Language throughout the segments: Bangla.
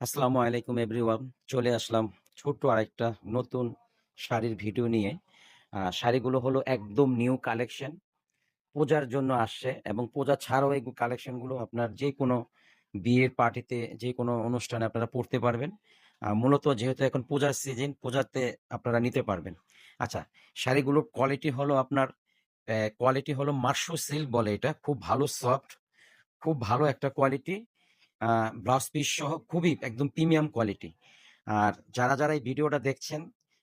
আসসালামু আলাইকুম এভরিওয়ান, চলে আসলাম ছোট্ট আরেকটা নতুন শাড়ির ভিডিও নিয়ে। শাড়িগুলো হলো একদম নিউ কালেকশন, পূজার জন্য আসছে এবং পূজা ছাড়াও এই কালেকশনগুলো আপনার যে কোনো বিয়ের পার্টিতে যে কোনো অনুষ্ঠানে আপনারা পড়তে পারবেন। মূলত যেহেতু এখন পূজার সিজন, পূজাতে আপনারা নিতে পারবেন। আচ্ছা শাড়িগুলোর কোয়ালিটি হলো আপনার কোয়ালিটি হলো মার্শো সিল্ক বলে এটা, খুব ভালো সফট, খুব ভালো একটা কোয়ালিটি। ব্লাউজ পিস সহ খুবই একদম প্রিমিয়াম কোয়ালিটি। আর যারা যারা এই ভিডিওটা দেখছেন,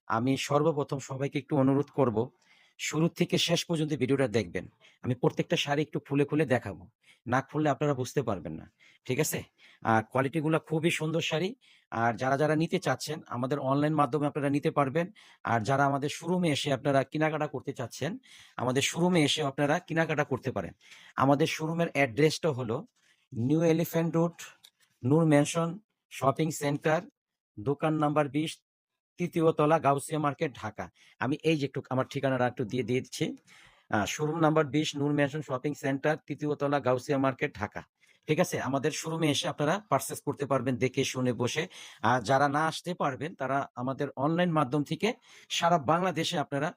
আমি সর্বপ্রথম সবাইকে একটু অনুরোধ করব, শুরু থেকে শেষ পর্যন্ত ভিডিওটা দেখবেন। আমি প্রত্যেকটা শাড়ি একটু খুলে খুলে দেখাবো। না খুললে আপনারা বুঝতে পারবেন না, ঠিক আছে? আর কোয়ালিটিগুলো খুবই সুন্দর শাড়ি। আর যারা যারা নিতে চাচ্ছেন, আমাদের অনলাইন মাধ্যমে আপনারা নিতে পারবেন। আর যারা আমাদের শোরুমে এসে আপনারা কেনাকাটা করতে চাচ্ছেন, আমাদের শোরুমে এসে আপনারা কেনাকাটা করতে পারেন। আমাদের শোরুমের অ্যাড্রেসটা হলো new elephant road Noor mansion shopping centre দোকান নাম্বার বিশ, তৃতীয় তলা গাউসিয়া মার্কেট, ঢাকা। আমি এই যে একটু আমার ঠিকানাটা একটু দিয়ে দিচ্ছি। শোরুম নাম্বার বিশ নূর ম্যানশন শপিং সেন্টার তৃতীয় তলা গাউসিয়া মার্কেট, ঢাকা। ঠিক আছে? আমাদের শোরুমে এসে আপনারা পারচেস করতে পারবেন, দেখে শুনে বসে। আর যারা না আসতে পারবেন, তারা আমাদের অনলাইন মাধ্যম থেকে সারা বাংলাদেশে আপনারা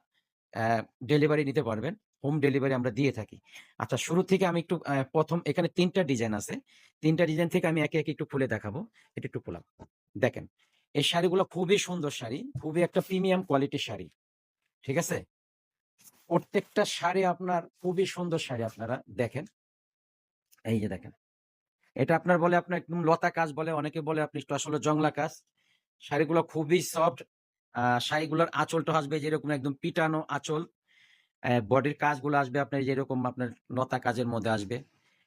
ডেলিভারি নিতে পারবেন। হোম ডেলিভারি আমরা দিয়ে থাকি। আচ্ছা শুরু থেকে আমি একটু প্রথম এখানে তিনটা ডিজাইন আছে। তিনটা ডিজাইন থেকে আমি একে একে একটু খুলে দেখাবো। এটা একটু খোলাম। দেখেন, এই শাড়িগুলো খুবই সুন্দর শাড়ি, খুবই একটা প্রিমিয়াম কোয়ালিটির শাড়ি। ঠিক আছে? প্রত্যেকটা শাড়ি আপনার খুবই সুন্দর শাড়ি আপনারা দেখেন। এই যে দেখেন। এটা আপনার বলে আপনার একদম লতা কাজ বলে, অনেকে বলে আপনি আসলে জংলা কাজ। শাড়িগুলো খুবই সফট শাড়িগুলোর আঁচলটা আসবে যেরকম একদম পিটানো আঁচল। বডির কাজগুলো আসবে আপনার যেরকম আপনার লতা কাজের মধ্যে আসবে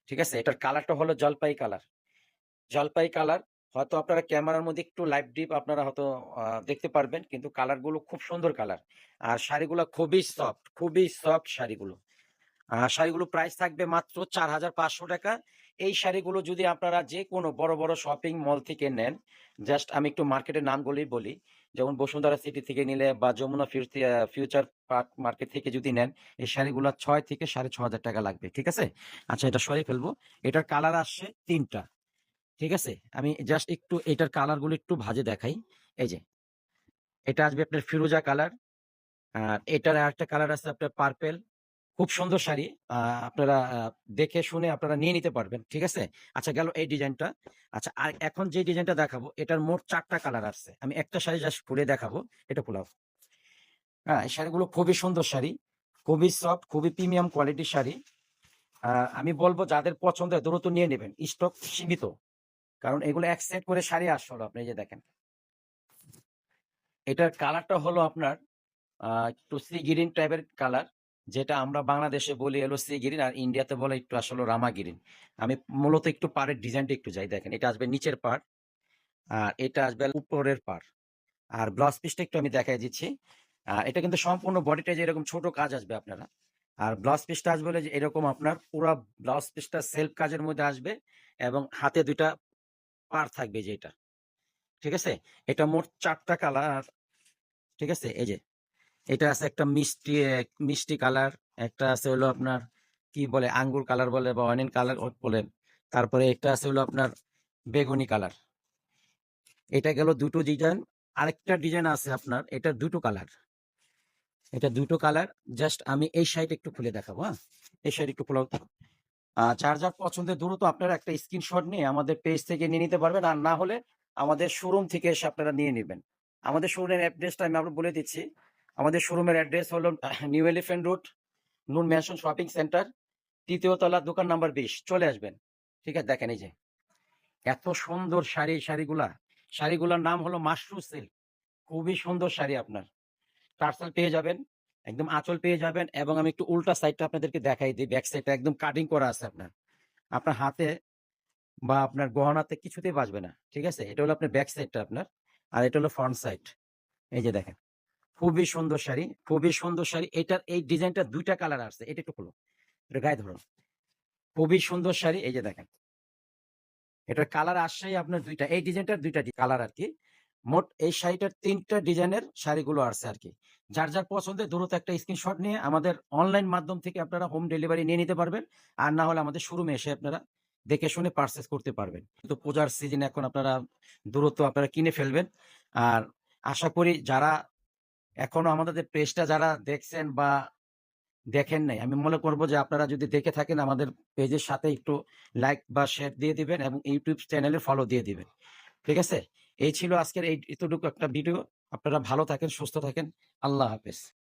ঠিক আছে? এটার কালারটা হলো জলপাই কালার জলপাই কালার হয়তো আপনারা ক্যামেরার মধ্যে একটু লাইভ ডিপ আপনারা হয়তো দেখতে পারবেন কিন্তু কালারগুলো খুব সুন্দর কালার আর শাড়িগুলো খুবই সফট খুবই সফট শাড়িগুলো। আহ, শাড়িগুলো প্রাইস থাকবে মাত্র চার হাজার পাঁচশো টাকা। এই শাড়িগুলো যদি আপনারা যে কোনো বড় বড় শপিং মল থেকে নেন জাস্ট আমি একটু মার্কেটের নামগুলোই বলি যেমন বসুন্ধরা সিটি থেকে নিলে বা যমুনা ফিউচার পার্ক মার্কেট থেকে যদি নেন, এই শাড়িগুলো ছয় থেকে সাড়ে ছ হাজার টাকা লাগবে, ঠিক আছে? আচ্ছা এটা সরিয়ে ফেলব। এটার কালার আসছে তিনটা, ঠিক আছে? আমি জাস্ট একটু এটার কালারগুলো একটু ভাজে দেখাই। এই যে, এটা আসবে আপনার ফিরোজা কালার আর এটার আরেকটা কালার আছে আপনার পার্পেল খুব সুন্দর শাড়ি। আপনারা দেখে শুনে আপনারা নিয়ে নিতে পারবেন, ঠিক আছে? আচ্ছা গেল এই ডিজাইনটা। আচ্ছা আর এখন যে ডিজাইনটা দেখাবো, এটার মোট চারটা কালার আসছে আমি একটা শাড়ি জাস্ট খুলে দেখাবো, এটা খোলাও হ্যাঁ এই শাড়িগুলো খুবই সুন্দর শাড়ি, খুবই সফট খুবই প্রিমিয়াম কোয়ালিটির শাড়ি। আমি বলব যাদের পছন্দ হয়, দ্রুত নিয়ে নেবেন। স্টক সীমিত। কারণ এগুলো এক সেট করে শাড়ি আসছে হলো আপনি যে দেখেন। এটার কালারটা হলো আপনার একটু সি গ্রিন টাইপের কালার যেটা আমরা বাংলাদেশে বলি হলো সি গ্রিন আর ইন্ডিয়াতে বলে একটু আসলে রামা গ্রিন। আমি মূলত একটু পাড়ের ডিজাইনটা একটু যাই দেখেন, এটা আসবে নিচের পাড় আর এটা আসবে উপরের পাড়। আর ব্লাউজ পিসটা একটু আমি দেখাই দিচ্ছি। আর এটা কিন্তু সম্পূর্ণ বডিটা যে এরকম ছোট কাজ আসবে আপনারা। আর ব্লাউজ পিসটা আসবে হলো যে এরকম আপনার পুরো ব্লাউজ পিসটা সেলফ কাজের মধ্যে আসবে এবং হাতে দুইটা পার থাকবে যেটা। ঠিক আছে? এটা মোট চারটা কালার, ঠিক আছে? এই যে এটা আছে একটা মিষ্টি মিষ্টি কালার, একটা আছে হলো আপনার কি বলে, আঙ্গুর কালার বলে বা অনিয়ন কালার বলে। তারপরে একটা আছে হলো আপনার বেগুনি কালার। এটা গেল দুটো ডিজাইন। আরেকটা ডিজাইন আছে আপনার, এটা দুটো কালার। এটা দুটো কালার। জাস্ট আমি এই সাইড একটু খুলে দেখাবো হ্যাঁ? এই সাইড একটু খোলা যার পছন্দের দ্রুত আপনারা একটা স্ক্রিনশট নিয়ে আমাদের পেজ থেকে নিয়ে নিতে পারবেন। আর না হলে আমাদের শোরুম থেকে এসে আপনারা নিয়ে নেবেন। আমাদের শোরুমের অ্যাড্রেসটা আমি আপনার বলে দিচ্ছি। আমাদের শোরুমের অ্যাড্রেস হলো new elephant road Noor mansion shopping centre তৃতীয় তলা, দোকান নাম্বার বিশ। চলে আসবেন। ঠিক আছে, দেখেন এই যে। এত সুন্দর শাড়ি শাড়িগুলা। শাড়িগুলোর নাম হলো মাশরু সিল্ক খুবই সুন্দর শাড়ি আপনার। টার্সেল পেয়ে যাবেন, একদম আঁচল পেয়ে যাবেন এবং আমি একটু উল্টা সাইডটা আপনাদেরকে দেখাই দিই ব্যাক সাইডটা একদম কাটিং করা আছে আপনার। আপনার হাতে বা আপনার গহনাতে কিছুতেই বাঁচবে না। ঠিক আছে, এটা হলো আপনার ব্যাক সাইডটা আপনার, আর এটা হলো ফ্রন্ট সাইড এই যে দেখেন। খুবই সুন্দর শাড়ি, খুবই সুন্দর শাড়ি। এটার এই ডিজাইনটা দুইটা কালার আসছে। এটা একটু খুলো, এটা গায়ে ধরো। খুবই সুন্দর শাড়ি, এই যে দেখেন। এটার কালার আসছেই আপনার দুইটা, এই ডিজাইনটার দুইটা কালার আর কি মোট এই শাড়িটার তিনটা ডিজাইনের শাড়িগুলো আসছে আর কি যার যার পছন্দের দ্রুত একটা স্ক্রিনশট নিয়ে আমাদের অনলাইন মাধ্যম থেকে আপনারা হোম ডেলিভারি নিয়ে নিতে পারবেন। আর না হলে আমাদের শোরুমে এসে আপনারা দেখে শুনে পারচেস করতে পারবেন। তো পূজার সিজন এখন আপনারা দূরত্ব আপনারা কিনে ফেলবেন। আর আশা করি যারা এখনও আমাদের পেজটা যারা দেখছেন বা দেখেন নাই, আমি মনে করব যে আপনারা যদি দেখে থাকেন আমাদের পেজের সাথে একটু লাইক বা শেয়ার দিয়ে দিবেন এবং ইউটিউব চ্যানেলে ফলো দিয়ে দিবেন। ঠিক আছে? এই ছিল আজকের এই এতটুকু একটা ভিডিও। আপনারা ভালো থাকেন, সুস্থ থাকেন। আল্লাহ হাফেজ।